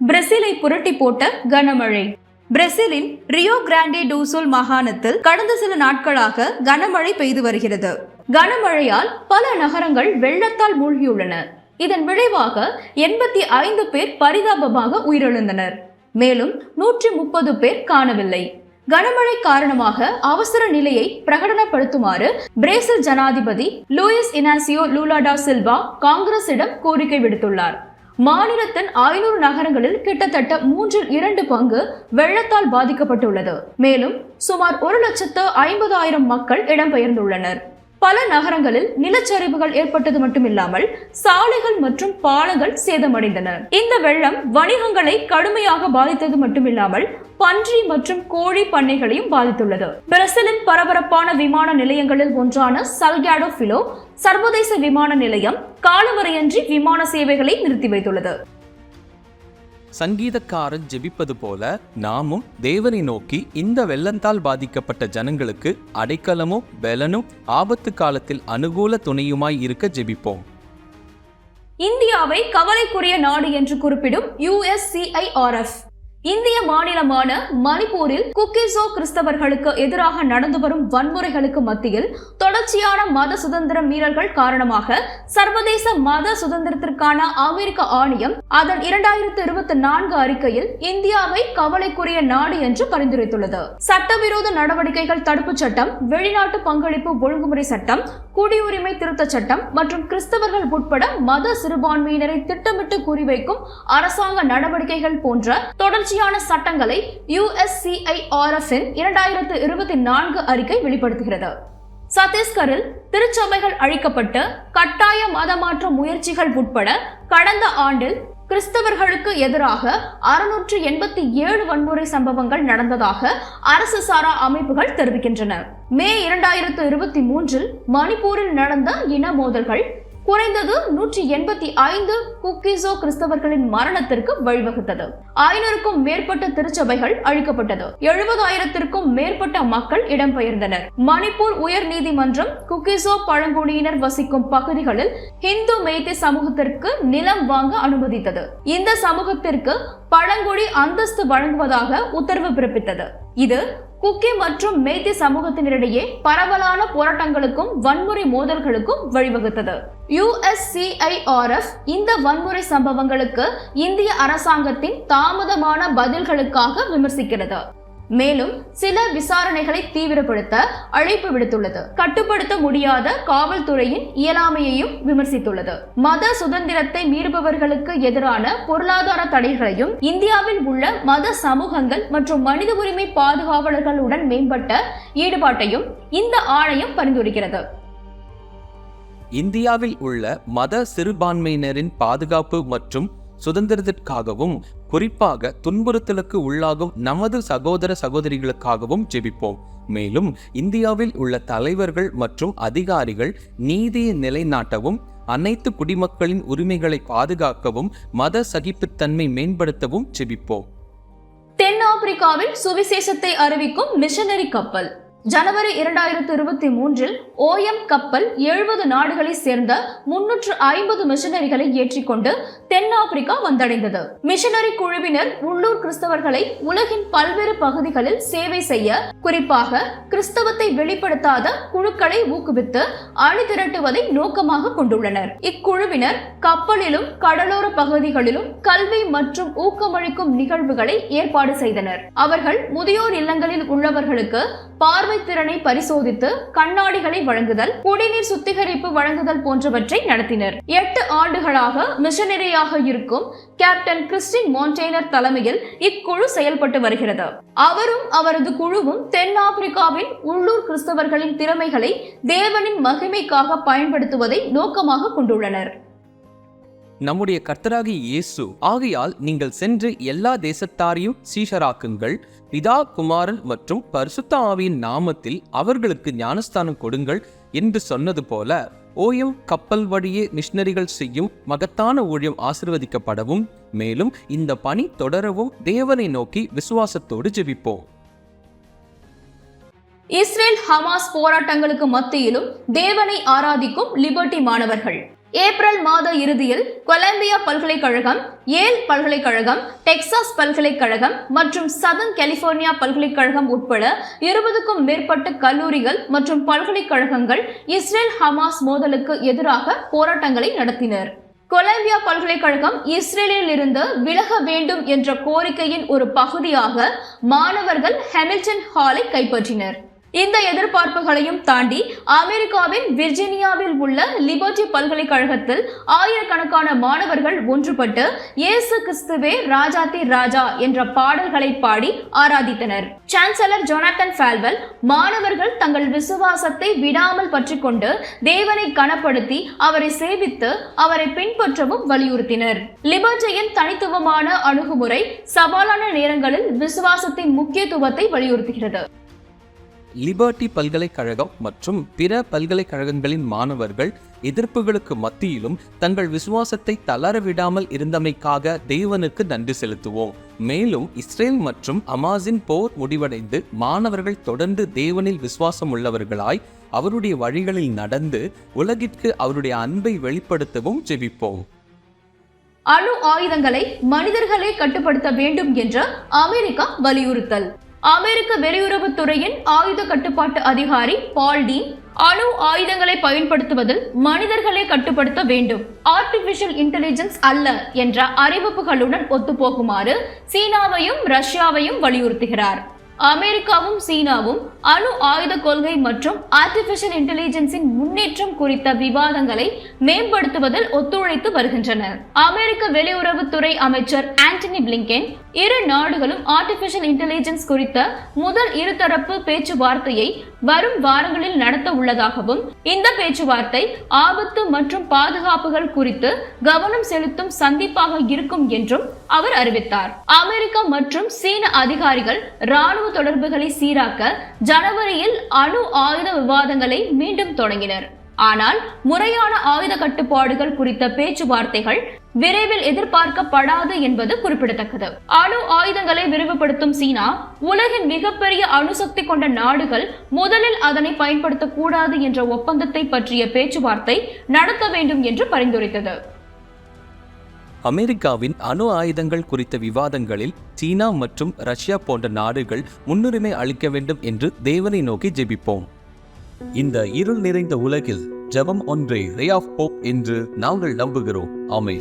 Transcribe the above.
பிரேசிலை புரட்டி போட்ட கனமழை. பிரேசிலின் ரியோ கிராண்டே டூசோல் மாகாணத்தில் கடந்த சில நாட்களாக கனமழை பெய்து வருகிறது. கனமழையால் பல நகரங்கள் வெள்ளத்தால் மூழ்கியுள்ளன. இதன் விளைவாக எண்பத்தி ஐந்து பேர் பரிதாபமாக உயிரிழந்தனர். மேலும் நூற்றி முப்பது பேர் காணவில்லை. கனமழை காரணமாக அவசர நிலையை பிரகடனப்படுத்துமாறு பிரேசில் ஜனாதிபதி Luiz Inacio Lula da Silva காங்கிரசிடம் கோரிக்கை விடுத்துள்ளார். மாநிலத்தின் ஐநூறு நகரங்களில் கிட்டத்தட்ட மூன்றில் இரண்டு பங்கு வெள்ளத்தால் பாதிக்கப்பட்டுள்ளது. மேலும் சுமார் ஒரு லட்சத்து ஐம்பதாயிரம் மக்கள் இடம்பெயர்ந்துள்ளனர். பல நகரங்களில் நிலச்சரிவுகள் ஏற்பட்டது மட்டுமில்லாமல் சாலைகள் மற்றும் பாலங்கள் சேதமடைந்தன. இந்த வெள்ளம் வணிகங்களை கடுமையாக பாதித்தது மட்டுமில்லாமல் பன்றி மற்றும் கோழி பண்ணைகளையும் பாதித்துள்ளது. பிரசலின் பரபரப்பான விமான நிலையங்களில் ஒன்றான சல்காடோ பிலோ சர்வதேச விமான நிலையம் காலவரையின்றி விமான சேவைகளை நிறுத்தி வைத்துள்ளது. சங்கீதக்காரன் ஜெபிப்பது போல நாமும் தேவனை நோக்கி இந்த வெள்ளத்தால் பாதிக்கப்பட்ட ஜனங்களுக்கு அடைக்கலமும் பலனும் ஆபத்து காலத்தில் அனுகூல துணையுமாய் இருக்க ஜெபிப்போம். இந்தியாவை கவலைக்குரிய நாடு என்று குறிப்பிடும் யுஎஸ்சிஐஆர்எஃப் இந்திய மாநிலமான மணிப்பூரில் குக்கிசோ கிறிஸ்தவர்களுக்கு எதிராக நடந்து வரும் வன்முறைகளுக்கு மத்தியில் தொடர்ச்சியான மத சுதந்திர மீறல்கள் காரணமாக சர்வதேச மத சுதந்திரத்திற்கான அமெரிக்க ஆணையம் அதன் இரண்டாயிரத்தி இருபத்தி நான்கு அறிக்கையில் இந்தியாவை கவலைக்குரிய நாடு என்று பரிந்துரைத்துள்ளது. சட்டவிரோத நடவடிக்கைகள் தடுப்புச் சட்டம் வெளிநாட்டு பங்களிப்பு ஒழுங்குமுறை சட்டம் குடியுரிமை திருத்தச் சட்டம் மற்றும் கிறிஸ்தவர்கள் உட்பட மத சிறுபான்மையினரை திட்டமிட்டு குறிவைக்கும் அரசாங்க நடவடிக்கைகள் போன்ற தொடர்ச்சியான சட்டங்களை யுஎஸ்சிஐஆர்எஃப் இன் இரண்டாயிரத்து இருபத்தி நான்கு அறிக்கை வெளிப்படுத்துகிறது. சத்தீஸ்கரில் திருச்சபைகள் அழிக்கப்பட்டு கட்டாய மதமாற்ற முயற்சிகள் உட்பட கடந்த ஆண்டில் கிறிஸ்தவர்களுக்கு எதிராக அறுநூற்று எண்பத்தி ஏழு வன்முறை சம்பவங்கள் நடந்ததாக அரசு சாரா அமைப்புகள் தெரிவிக்கின்றன. மே இரண்டாயிரத்து இருபத்தி மூன்றில் மணிப்பூரில் நடந்த இன மோதல்கள் குறைந்தது நூற்றி எண்பத்தி ஐந்து குக்கிசோ கிறிஸ்தவர்களின் மரணத்திற்கு வழிவகுத்தது. ஐநூறுக்கும் மேற்பட்ட திருச்சபைகள் அழிக்கப்பட்டது. எழுபதாயிரத்திற்கும் மேற்பட்ட மக்கள் இடம்பெயர்ந்தனர். மணிப்பூர் உயர் நீதிமன்றம் குக்கிசோ பழங்குடியினர் வசிக்கும் பகுதிகளில் ஹிந்து மேய்த்தி சமூகத்திற்கு நிலம் வாங்க அனுமதித்தது. இந்த சமூகத்திற்கு பழங்குடி அந்தஸ்து வழங்குவதாக உத்தரவு பிறப்பித்தது. இது குக்கி மற்றும் மேத்தி சமூகத்தினரிடையே பரவலான போராட்டங்களுக்கும் வன்முறை மோதல்களுக்கும் வழிவகுத்தது. யுஎஸ்சிஐஆர்எஃப் இந்த வன்முறை சம்பவங்களுக்கு இந்திய அரசாங்கத்தின் தாமதமான பதில்களுக்காக விமர்சிக்கிறது. மேலும் சில விசாரணைகளை தீவிரப்படுத்த அழைப்பு விடுத்துள்ளது. கட்டுப்படுத்த முடியாத காவல்துறையின் இயலாமையையும் விமர்சித்துள்ளது. மத சுதந்திரத்தை மீறுபவர்களுக்கு எதிரான பொருளாதார தடைகளையும் இந்தியாவில் உள்ள மத சமூகங்கள் மற்றும் மனித உரிமை பாதுகாவலர்களுடன் மேம்பட்ட ஈடுபாட்டையும் இந்த ஆணையம் பரிந்துரைக்கிறது. இந்தியாவில் உள்ள மத சிறுபான்மையினரின் பாதுகாப்பு மற்றும் சுதந்திரத்திற்காகவும் குறிப்பாக துன்புறுத்தலுக்கு உள்ளாகும் நமது சகோதர சகோதரிகளுக்காகவும் ஜெபிப்போம். மேலும் இந்தியாவில் உள்ள தலைவர்கள் மற்றும் அதிகாரிகள் நீதியை நிலைநாட்டவும் அனைத்து குடிமக்களின் உரிமைகளை பாதுகாக்கவும் மத சகிப்புத்தன்மை மேம்படுத்தவும் ஜெபிப்போம். தென்னாப்பிரிக்காவில் சுவிசேஷத்தை அறிவிக்கும் மிஷனரி கப்பல். ஜனவரி இரண்டாயிரத்து இருபத்தி மூன்றில் ஓஎம் கப்பல் எழுபது நாடுகளை சேர்ந்த முன்னூற்று ஐம்பது மிஷனரிகளை ஏற்றிக்கொண்டு தென்னாப்பிரிக்கா வந்தடைந்தது. மிஷனரி குழுவினர் உள்ளூர் கிறிஸ்தவர்களை உலகின் பல்வேறு பகுதிகளில் சேவை செய்ய குறிப்பாக கிறிஸ்தவத்தை வெளிப்படுத்தாத குழுக்களை ஊக்குவித்து அணிதிரட்டுவதை நோக்கமாக கொண்டுள்ளனர். இக்குழுவினர் கப்பலிலும் கடலோர பகுதிகளிலும் கல்வி மற்றும் ஊக்கமளிக்கும் நிகழ்வுகளை ஏற்பாடு செய்தனர். அவர்கள் முதியோர் இல்லங்களில் உள்ளவர்களுக்கு பார்வை திறனை பரிசோதித்து கண்ணாடிகளை வழங்குதல் குடிநீர் சுத்திகரிப்பு வழங்குதல் போன்றவற்றை நடத்தினர். எட்டு ஆண்டுகளாக மிஷனரியாக இருக்கும் கேப்டன் கிறிஸ்டின் மோன்டெய்னர் தலைமையில் இக்குழு செயல்பட்டு வருகிறது. அவரும் அவரது குழுவும் தென்னாப்பிரிக்காவின் உள்ளூர் கிறிஸ்தவர்களின் திறமைகளை தேவனின் மகிமைக்காக பயன்படுத்துவதை நோக்கமாக கொண்டுள்ளனர். நம்முடைய கர்த்தராகிய இயேசு. ஆகையால் நீங்கள் சென்று எல்லா தேசத்தாரையும் சீஷராக்குங்கள். பிதா குமாரன் மற்றும் பரிசுத்த ஆவியின் நாமத்தில் அவர்களுக்கு ஞானஸ்தானம் கொடுங்கள் என்று சொன்னது போல ஓயம் கப்பல் வழியே மிஷினரிகள் செய்யும் மகத்தான ஊழியம் ஆசிர்வதிக்கப்படவும் மேலும் இந்த பணி தொடரவும் தேவனை நோக்கி விசுவாசத்தோடு ஜெபிப்போம். இஸ்ரேல் ஹமாஸ் போராட்டங்களுக்கு மத்தியிலும் தேவனை ஆராதிக்கும் லிபர்டி மாணவர்கள். ஏப்ரல் மாத இறுதியில் கொலம்பியா பல்கலைக்கழகம் ஏல் பல்கலைக்கழகம் டெக்சாஸ் பல்கலைக்கழகம் மற்றும் சதன் கலிபோர்னியா பல்கலைக்கழகம் உட்பட இருபதுக்கும் மேற்பட்ட கல்லூரிகள் மற்றும் பல்கலைக்கழகங்கள் இஸ்ரேல் ஹமாஸ் மோதலுக்கு எதிராக போராட்டங்களை நடத்தினர். கொலம்பியா பல்கலைக்கழகம் இஸ்ரேலில் இருந்து விலக வேண்டும் என்ற கோரிக்கையின் ஒரு பகுதியாக மாணவர்கள் ஹெமில்டன் ஹாலை கைப்பற்றினர். இந்த எதிர்பார்ப்புகளையும் தாண்டி அமெரிக்காவின் விர்ஜீனியாவில் உள்ள லிபர்டி பல்கலைக்கழகத்தில் ஆயிரக்கணக்கான மாணவர்கள் ஒன்றுபட்டு இயேசு கிறிஸ்துவே ராஜாதி ராஜா என்ற பாடல்களை பாடி ஆராதித்தனர். சான்சலர் ஜொனாத்தன் ஃபால்வெல் மாணவர்கள் தங்கள் விசுவாசத்தை விடாமல் பற்றிக்கொண்டு தேவனை கனப்படுத்தி அவரை சேவித்து அவரை பின்பற்றவும் வலியுறுத்தினர். லிபர்டியின் தனித்துவமான அணுகுமுறை சவாலான நேரங்களில் விசுவாசத்தின் முக்கியத்துவத்தை வலியுறுத்துகிறது. லிபர்டி பல்கலைக்கழகம் மற்றும் பிற பல்கலைக்கழகங்களின் மாணவர்கள் எதிர்ப்புகளுக்கு மத்தியிலும் தங்கள் விசுவாசத்தை தளர விடாமல் இருந்தமைக்காக தேவனுக்கு நன்றி செலுத்துவோம். மேலும் இஸ்ரேல் மற்றும் அமாசின் போர் முடிவடைந்து மாணவர்கள் தொடர்ந்து தேவனில் விசுவாசம் உள்ளவர்களாய் அவருடைய வழிகளில் நடந்து உலகிற்கு அவருடைய அன்பை வெளிப்படுத்தவும் ஜெபிப்போம். அணு ஆயுதங்களை மனிதர்களே கட்டுப்படுத்த வேண்டும் என்ற அமெரிக்கா வலியுறுத்தல். அமெரிக்க வெளியுறவுத்துறையின் ஆயுத கட்டுப்பாட்டு அதிகாரி பால்டி அணு ஆயுதங்களை பயன்படுத்துவதில் மனிதர்களை கட்டுப்படுத்த வேண்டும். ஆர்டிபிஷியல் இன்டெலிஜென்ஸ் அல்ல என்ற அறிவிப்புகளுடன் ஒத்துப்போகுமாறு சீனாவையும் ரஷ்யாவையும் வலியுறுத்துகிறார். அமெரிக்காவும் சீனாவும் அணு ஆயுத கொள்கை மற்றும் ஆர்டிபிஷியல் இன்டெலிஜென்ஸின் முன்னேற்றம் குறித்த விவாதங்களை மேம்படுத்துவதில் ஒத்துழைத்து வருகின்றன. அமெரிக்க வெளியுறவுத்துறை அமைச்சர் ஆண்டனி பிளிங்கென் இரு நாடுகளும் ஆர்டிபிஷியல் இன்டெலிஜென்ஸ் குறித்த முதல் இருதரப்பு பேச்சுவார்த்தையை வரும் வாரங்களில் நடத்த உள்ளதாகவும் இந்த பேச்சுவார்த்தை ஆபத்து மற்றும் பாதுகாப்புகள் குறித்து கவனம் செலுத்தும் சந்திப்பாக இருக்கும் என்றும் அவர் அறிவித்தார். அமெரிக்கா மற்றும் சீன அதிகாரிகள் ராணுவ தொடர்புகளை சீராக்க ஜனவரியில் அணு ஆயுத விவாதங்களை மீண்டும் தொடங்கினர். ஆனால் முறையான ஆயுத கட்டுப்பாடுகள் குறித்த பேச்சுவார்த்தைகள் விரைவில் எதிர்பார்க்கப்படாது என்பது குறிப்பிடத்தக்கது. அணு ஆயுதங்களை விரிவுபடுத்தும் சீனா உலகின் மிகப்பெரிய அணுசக்தி கொண்ட நாடுகள் முதலில் அதனை பயன்படுத்தக்கூடாது என்ற ஒப்பந்தத்தை பற்றிய பேச்சுவார்த்தை நடத்த வேண்டும் என்று பரிந்துரைத்தது. அமெரிக்காவின் அணு ஆயுதங்கள் குறித்த விவாதங்களில் சீனா மற்றும் ரஷ்யா போன்ற நாடுகள் முன்னுரிமை அளிக்க வேண்டும் என்று தேவனை நோக்கி ஜெபிப்போம். இந்த இருள் நிறைந்த உலகில் ஜபம் ஒன்றே ரே ஆஃப் போப் என்று நாங்கள் நம்புகிறோம். ஆமே